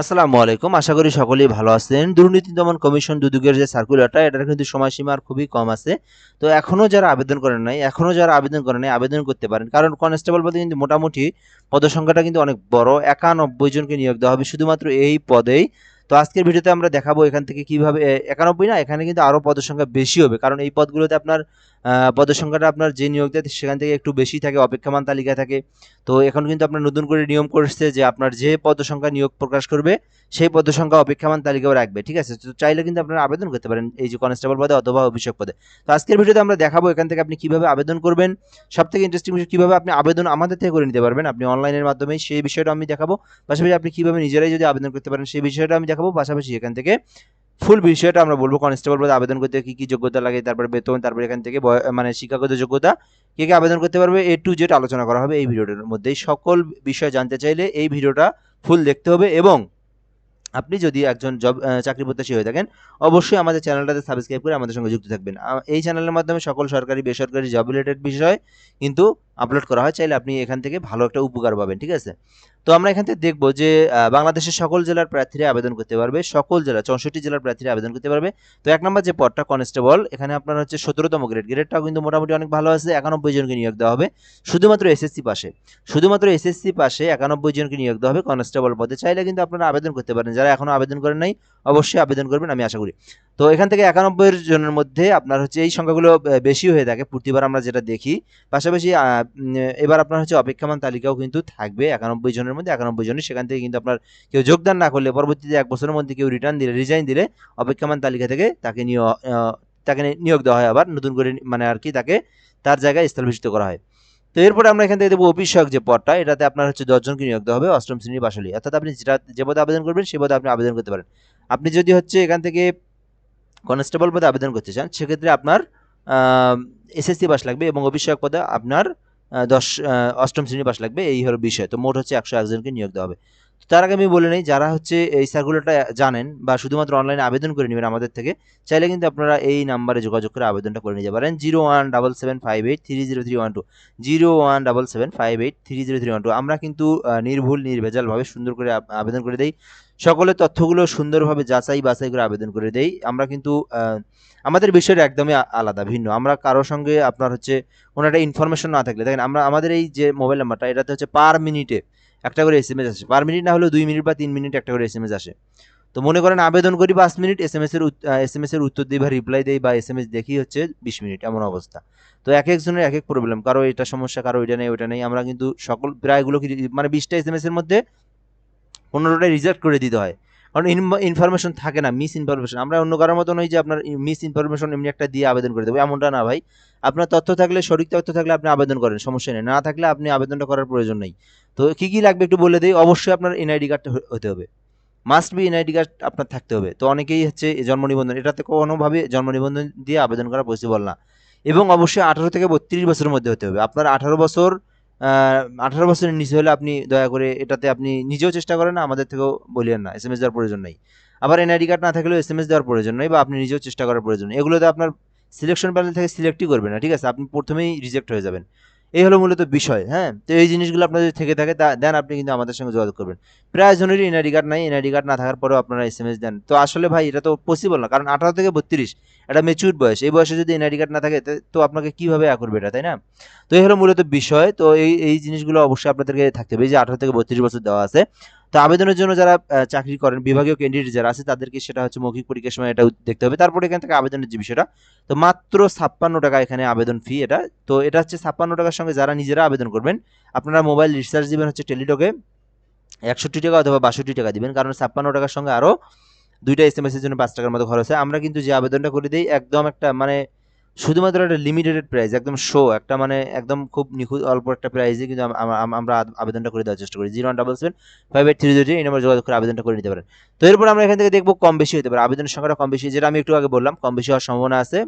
আসসালামু আলাইকুম। আশা করি সকলেই ভালো আছেন। দুর্নীতি দমন কমিশন দুদকের যে সার্কুলারটা এটার কিন্তু সময়সীমা আর খুবই কম আছে। তো এখনও যারা আবেদন করেন নাই, এখনও যারা আবেদন করেন নাই, আবেদন করতে পারেন। কারণ কনস্টেবল পদে কিন্তু মোটামুটি পদসংখ্যাটা কিন্তু অনেক বড়। একানব্বই জনকে নিয়োগ দেওয়া হবে শুধুমাত্র এই পদেই। তো আজকের ভিডিওতে আমরা দেখাবো এখান থেকে কীভাবে একানব্বই না, এখানে কিন্তু আরও পদসংখ্যা বেশি হবে। কারণ এই পদগুলোতে আপনার পদসংখ্যাটা আপনার যে নিয়োগ দেয় সেখান থেকে একটু বেশি থাকে, অপেক্ষমান তালিকা থাকে। তো এখন কিন্তু আপনার নতুন করে নিয়ম করছে যে আপনার যে পদসংখ্যা নিয়োগ প্রকাশ করবে, সেই পদ সংখ্যা অপেক্ষামান তালিকাও রাখবে, ঠিক আছে? তো চাইলে কিন্তু আপনারা আবেদন করতে পারেন এই যে কনস্টেবল পদে অথবা অভিষেক পদে। তো আজকের ভিডিওতে আমরা দেখাবো এখান থেকে আপনি কীভাবে আবেদন করবেন। সব থেকে ইন্টারেস্টিং বিষয় কীভাবে আপনি আবেদন আমাদের থেকে করে নিতে পারবেন। আপনি অনলাইনের মাধ্যমে সেই বিষয়টা আমি দেখাবো। পাশাপাশি আপনি কীভাবে নিজেরাই যদি আবেদন করতে পারেন সেই বিষয়টা আমি দেখাবো। পাশাপাশি এখান থেকে ফুল বিষয়টা আমরা বলব। কনস্টেবল পদে আবেদন করতে কি কি যোগ্যতা লাগে, তারপরে বেতন, তারপরে এখান থেকে মানে শিক্ষাগত যোগ্যতা, কে কে আবেদন করতে পারবে এ টু জেড আলোচনা করা হবে এই ভিডিওটার মধ্যে সকল বিষয় জানতে চাইলে এই ভিডিওটা ফুল দেখতে হবে এবং আপনি যদি একজন জব চাকরি প্রত্যাশী হয়ে থাকেন, অবশ্যই আমাদের চ্যানেলটাতে সাবস্ক্রাইব করে আমাদের সঙ্গে যুক্ত থাকবেন। এই চ্যানেলের মাধ্যমে সকল সরকারি, বেসরকারি জব রিলেটেড বিষয় কিন্তু আপলোড করা হয়। চাইলে আপনি এখান থেকে ভালো একটা উপকার পাবেন, ঠিক আছে? তো আমরা এখান থেকে দেখব যে বাংলাদেশের সকল জেলার প্রার্থীরা আবেদন করতে পারবে, সকল জেলা, চৌষট্টি জেলার প্রার্থীরা আবেদন করতে পারবে। তো এক নম্বর যে পদটা, কনস্টেবল, এখানে আপনার হচ্ছে সতেরোতম গ্রেড গ্রেডটাও কিন্তু মোটামুটি অনেক ভালো আছে, একানব্বই জনকে নিয়োগ দেওয়া হবে। শুধুমাত্র এসএসসি পাশে। শুধুমাত্র এসএসসি পাশে একানব্বই জনকে নিয়োগ দেওয়া হবে কনস্টেবল পদে। চাইলে কিন্তু আপনারা আবেদন করতে পারেন। যারা এখনও আবেদন করেন নাই, অবশ্যই আবেদন করবেন, আমি আশা করি। তো এখান থেকে একানব্বই জনের মধ্যে আপনার হচ্ছে এই সংখ্যাগুলো বেশি হয়ে থাকে। প্রতিবার আমরা যেটা দেখি, পাশাপাশি এবার আপনার হচ্ছে অপেক্ষামান তালিকাও কিন্তু থাকবে একানব্বই জনের মধ্যে একানব্বই জনের, সেখান থেকে কিন্তু আপনার কেউ যোগদান না করলে পরবর্তীতে এক বছরের মধ্যে কেউ রিটার্ন দিলে রিজাইন দিলে অপেক্ষামান তালিকা থেকে তাকে নিয়োগ তাকে নিয়োগ দেওয়া হয় আবার, নতুন করে মানে আর কি তাকে তার জায়গায় স্থলভিষিত করা হয়। তো এরপরে আমরা এখান থেকে দেবো অফিসক যে পদটা, এটাতে আপনার হচ্ছে দশজনকে নিয়োগ দেওয়া হবে, অষ্টম শ্রেণির বাসলী অর্থাৎ আপনি যেটা, যে পদে আবেদন করবেন, সে পদে আপনি আবেদন করতে পারেন। আপনি যদি হচ্ছে এখান থেকে কনস্টেবল পদে আবেদন করতে চান, সেক্ষেত্রে আপনার এসএসসি পাস লাগবে এবং অভিষেক পদে আপনার দশ অষ্টম শ্রেণি পাস লাগবে, এই হলো বিষয়। তো মোট হচ্ছে একশো একজনকে নিয়োগ দেওয়া হবে। তো তার আগে আমি বলে নেই, যারা হচ্ছে এই সার্কুলারটা জানেন বা শুধুমাত্র অনলাইনে আবেদন করে নেবেন আমাদের থেকে, চাইলে কিন্তু আপনারা এই নাম্বারে যোগাযোগ করে আবেদনটা করে নিতে পারেন। Zero one double seven five eight three zero three one two. Zero one double seven five eight three zero three one two. আমরা কিন্তু নির্ভুল, নির্ভেজালভাবে সুন্দর করে আবেদন করে দেই। সকলের তথ্যগুলো সুন্দরভাবে যাচাই বাছাই করে আবেদন করে দেই। আমরা কিন্তু আমাদের বিষয়টা একদমই আলাদা, ভিন্ন। আমরা কারোর সঙ্গে আপনার হচ্ছে কোনো একটা ইনফরমেশন না থাকলে, দেখেন আমরা, আমাদের এই যে মোবাইল নাম্বারটা এটাতে হচ্ছে পার মিনিটে একটা করে এস এম এস আসে। পার মিনিট না হলেও দুই মিনিট বা তিন মিনিট একটা করে এস এম এস আসে। তো মনে করেন আবেদন করি পাঁচ মিনিট এস এম এস এর এস এম এস এর উত্তর দিই বা রিপ্লাই দেই বা এস এম এস দেখি হচ্ছে বিশ মিনিট এমন অবস্থা। তো এক একজনের এক এক প্রবলেম কারও এটা সমস্যা, কারও এটা নেই, ওটা নেই। আমরা কিন্তু সকল প্রায়গুলো মানে বিশটা এস এম এস এর মধ্যে পনেরোটাই রিজেক্ট করে দিতে হয়। কারণ ইনফরমেশন থাকে না মিস ইনফরমেশন আমরা অন্য কারোর মতো নই যে আপনার মিস ইনফরমেশন এমনি একটা দিয়ে আবেদন করে দেবো, এমনটা না ভাই। আপনার তথ্য থাকলে, সঠিক তথ্য থাকলে আপনি আবেদন করেন, সমস্যা নেই। না থাকলে আপনি আবেদনটা করার প্রয়োজন নেই। তো কী কী লাগবে একটু বলে দিই, অবশ্যই আপনার এনআইডি কার্ডটা হতে হবে। মাস্ট বি এনআইডি কার্ড আপনার থাকতে হবে। তো অনেকেই হচ্ছে জন্ম নিবন্ধন, এটাতে কোনোভাবে জন্ম নিবন্ধন দিয়ে আবেদন করা পসিবল না। এবং অবশ্যই আঠারো থেকে বত্রিশ বছরের মধ্যে হতে হবে। আপনার আঠারো বছর আঠারো বছরের নিচে হলে আপনি দয়া করে এটাতে আপনি নিজেও চেষ্টা করেন না, আমাদের থেকেও বলিয়েন না। এস এম এস দেওয়ার প্রয়োজন নেই। আবার এনআইডি কার্ড না থাকলেও এস এম এস দেওয়ার প্রয়োজন নেই বা আপনি নিজেও চেষ্টা করার প্রয়োজন নেই। এগুলোতে আপনার সিলেকশন প্যানেল থেকে সিলেক্টই করবে না, ঠিক আছে? আপনি প্রথমেই রিজেক্ট হয়ে যাবেন। এই হলো মূলত বিষয় হ্যাঁ? তো এই জিনিসগুলো আপনার যদি থেকে থাকে দেন আপনি কিন্তু আমাদের সঙ্গে যোগাযোগ করবেন। প্রায় জনেরই এনআইডি কার্ড নাই এনআইডি কার্ড না থাকার পরেও আপনারা এস এম এস দেন। তো আসলে ভাই, এটা তো পসিবল না, কারণ আঠারো থেকে বত্রিশ এটা মেচুর বয়স, এই বয়সে যদি এনআইডি কার্ড না থাকে, তো আপনাকে কীভাবে আ করবে এটা, তাই না? তো এই হলো মূলত বিষয়, তো এই এই জিনিসগুলো অবশ্যই আপনাদেরকে থাকতে হবে। যে আঠারো থেকে বত্রিশ বছর দেওয়া আছে তো আবেদনের জন্য যারা চাকরি করেন, বিভাগীয় ক্যান্ডিডেট যারা আছে, তাদেরকে সেটা হচ্ছে মৌখিক পরীক্ষার সময় এটা দেখতে হবে। তারপরে এখান থেকে আবেদনের যে বিষয়টা, তো মাত্র ছাপ্পান্ন টাকা এখানে আবেদন ফি এটা। তো এটা হচ্ছে ছাপ্পান্ন টাকার সঙ্গে যারা নিজেরা আবেদন করবেন, আপনারা মোবাইল রিচার্জ দিবেন হচ্ছে টেলিটকে একষট্টি টাকা অথবা বাষট্টি টাকা দিবেন। কারণ ছাপ্পান্ন টাকার সঙ্গে আরও দুইটা এস এম এস এর জন্য পাঁচ টাকার মতো খরচ হয়। আমরা কিন্তু যে আবেদনটা করে দিই, একদম একটা মানে শুধুমাত্র একটা লিমিটেড প্রাইস একদম শো একটা মানে একদম খুব নিখুঁত, অল্প একটা প্রাইসে কিন্তু আম- আম- আম- আমরা আবেদনটা করে দেওয়ার চেষ্টা করি। Zero double seven five eight three zero এই নম্বর যোগাযোগ করে আবেদনটা করে নিতে পারেন। তো এরপর আমরা এখান থেকে দেখব কম বেশি হতে পারে। আবেদনের সংখ্যাটা কম বেশি, যেটা আমি একটু আগে বললাম, কম বেশি হওয়ার সম্ভাবনা আছে।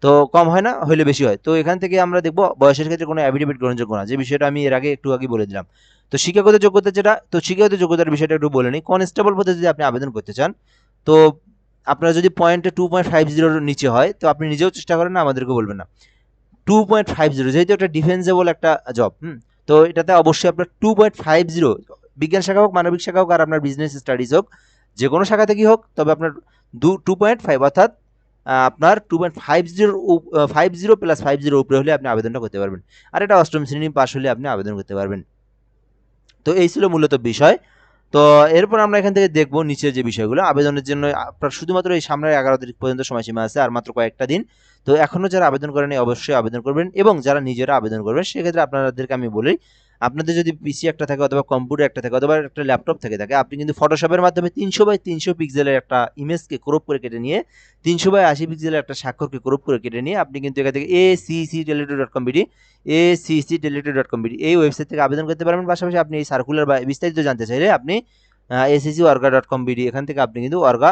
তো কম হয় না, হইলে বেশি হয়। তো এখান থেকে আমরা দেখব বয়সের ক্ষেত্রে কোনো অ্যাফিডেভিট গ্রহণযোগ্য না, যে বিষয়টা আমি এর আগে একটু আগে বলে দিলাম। তো শিক্ষাগত যোগ্যতা যেটা, তো শিক্ষাগত যোগ্যতার বিষয়টা একটু বলে নিই। কনস্টেবল পদে যদি আপনি আবেদন করতে চান, তো আপনার যদি পয়েন্টে টু পয়েন্ট ফাইভ জিরোর নিচে হয়, তো আপনি নিজেও চেষ্টা করেন না আমাদেরকে বলবেন না। টু পয়েন্ট ফাইভ জিরো যেহেতু একটা ডিফেন্সেবল একটা জব হুম? তো এটাতে অবশ্যই আপনার টু পয়েন্ট ফাইভ জিরো বিজ্ঞান শাখা হোক, মানবিক শাখা হোক, আর আপনার বিজনেস স্টাডিজ হোক, যে কোনো শাখা থেকেই হোক, তবে আপনার দু টু পয়েন্ট ফাইভ অর্থাৎ আপনার two point five zero five zero plus five zero উপরে হলে আপনি আবেদনটা করতে পারবেন। আর এটা অষ্টম শ্রেণি পাশ হলে আপনি আবেদন করতে পারবেন। তো এই ছিল মূলত বিষয়। তো এরপর আমরা এখান থেকে দেখব নিচের যে বিষয়গুলো। আবেদনের জন্য আপনার শুধুমাত্র এই সামনের এগারো তারিখ পর্যন্ত সময়সীমা আছে, আর মাত্র কয়েকটা দিন। তো এখনও যারা আবেদন করেনি অবশ্যই আবেদন করবেন এবং যারা নিজেরা আবেদন করবেন, সেক্ষেত্রে আপনাদেরকে আমি বলি আপনাদের যদি পিসি একটা থাকে অথবা কম্পিউটার একটা থাকে অথবা একটা ল্যাপটপ থেকে থাকে, আপনি কিন্তু ফটোশপের মাধ্যমে তিনশো বাই তিনশো পিক্সেলের একটা ইমেজকে ক্রপ করে কেটে নিয়ে, তিনশো বাই আশি পিক্সেলের একটা স্বাক্ষরকে ক্রপ করে কেটে নিয়ে, আপনি কিন্তু এখান থেকে A C C teletalk dot com BD A C C teletalk dot com BD এই ওয়েবসাইট থেকে আবেদন করতে পারবেন। পাশাপাশি আপনি এই সার্কুলার বা বিস্তারিত জানতে চাইলে আপনি ACC org dot com BD এখান থেকে আপনি কিন্তু ওয়ার্গা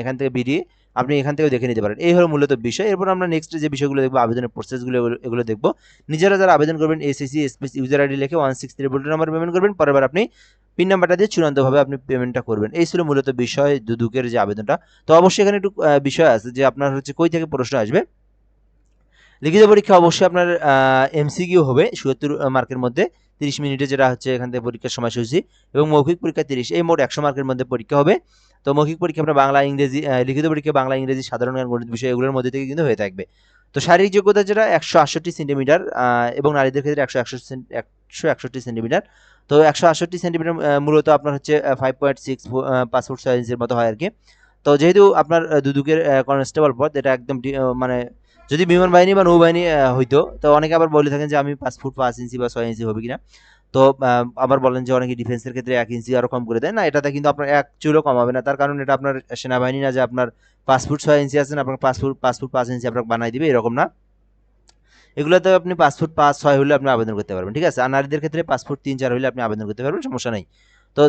এখান থেকে বিডি আপনি এখান থেকেও দেখে নিতে পারেন। এই হলো মূলত বিষয়। এরপর আমরা নেক্সট যে বিষয়গুলো দেখব, আবেদনের প্রসেসগুলো এগুলো- দেখব। নিজেরা যারা আবেদন করবেন এসএসসি স্পেস ইউজার আইডি লিখে one six three two number payment করবেন। বার আপনি পিন নাম্বারটা দিয়ে চূড়ান্তভাবে আপনি পেমেন্টটা করবেন। এই ছিল মূলত বিষয়, দুদুকের যে আবেদনটা। তো অবশ্যই এখানে একটু বিষয় আছে যে আপনার হচ্ছে কই থেকে প্রশ্ন আসবে। লিখিত পরীক্ষা অবশ্যই আপনার এমসিকিউ হবে, সত্তর মার্কের মধ্যে। তিরিশ মিনিটে যেটা হচ্ছে এখান থেকে পরীক্ষার সময়সূচি এবং মৌখিক পরীক্ষা তিরিশ। এই মোট একশো মার্কের মধ্যে পরীক্ষা হবে। তো মৌখিক পরীক্ষা আপনার বাংলা, ইংরেজি লিখিত পরীক্ষা বাংলা, ইংরেজি, সাধারণ জ্ঞান, গণিত বিষয় এগুলোর মধ্যে থেকে কিন্তু হয়ে থাকবে। তো শারীরিক যোগ্যতা যেটা একশো আটষট্টি সেন্টিমিটার এবং নারীদের ক্ষেত্রে একশো একশো একশো একষট্টি সেন্টিমিটার। তো একশো আটষট্টি সেন্টিমিটার মূলত আপনার হচ্ছে ফাইভ পয়েন্ট সিক্স ছয় ইঞ্চের মতো হয় আর কি তো যেহেতু আপনার দুদুকের কনস্টেবল পদ, এটা একদম মানে যদি বিমান বাহিনী বা নৌবাহিনী হইতো, তো অনেকে আবার বলে থাকেন যে আমি পাঁচ ফুট পাঁচ ইঞ্চি বা ছয় ইঞ্চি হবে কিনা। তো আবার বলেন যে অনেকে ডিফেন্সের ক্ষেত্রে এক ইঞ্চি আরও কম করে দেয়। না, এটাতে কিন্তু আপনার এক চুলও কম হবে না। তার কারণ এটা আপনার সেনাবাহিনী না যে আপনার পাঁচ ফুট ছয় ইঞ্চি আছেন আপনার পাঁচ ফুট পাঁচ ফুট পাঁচ ইঞ্চি আপনাকে বানাই দিবে, এরকম না। এগুলোতে আপনি পাঁচ ফুট পাঁচ ছয় হলে আপনি আবেদন করতে পারবেন, ঠিক আছে? আর নারীদের ক্ষেত্রে পাঁচ ফুট তিন চার হলে আপনি আবেদন করতে পারবেন, সমস্যা নেই। তো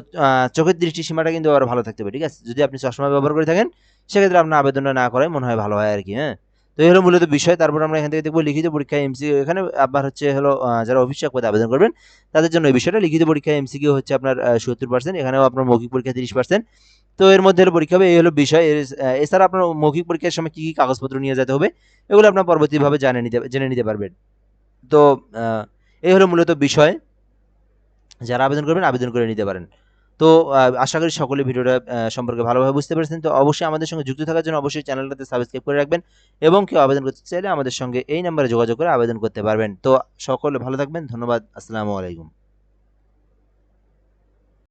চোখের দৃষ্টি সীমাটা কিন্তু আরও ভালো থাকতে হবে ঠিক আছে? যদি আপনি চশমা ব্যবহার করে থাকেন, সেক্ষেত্রে আপনার আবেদনটা না করাই মনে হয় ভালো হয় আর কি হ্যাঁ? তো এই হলো মূলত বিষয়। তারপর আমরা এখান থেকে দেখব লিখিত পরীক্ষা এমসি এখানে আবার হচ্ছে হলো যারা অভিষেক পদে আবেদন করবেন, তাদের জন্য এই বিষয়টা। লিখিত পরীক্ষা এমসিকিউ হচ্ছে আপনার সত্তর পার্সেন্ট এখানেও আপনার মৌখিক পরীক্ষা তিরিশ পার্সেন্ট তো এর মধ্যে হলো পরীক্ষা হবে, এই হলো বিষয়। এছাড়া আপনার মৌখিক পরীক্ষার সময় কী কী কাগজপত্র নিয়ে যেতে হবে, এগুলো আপনার পরবর্তীভাবে জানে নিতে, জেনে নিতে পারবেন। তো এই হলো মূলত বিষয়। যারা আবেদন করবেন, আবেদন করে নিতে পারেন। তো আশা করি সকলে ভিডিওটা সম্পর্কে ভালোভাবে বুঝতে পেরেছেন। তো অবশ্যই আমাদের সঙ্গে যুক্ত থাকার জন্য অবশ্যই চ্যানেলটাতে সাবস্ক্রাইব করে রাখবেন এবং কেউ আবেদন করতে চাইলে আমাদের সঙ্গে এই নাম্বারে যোগাযোগ করে আবেদন করতে পারবেন। তো সকলে ভালো থাকবেন, ধন্যবাদ, আসসালামু আলাইকুম।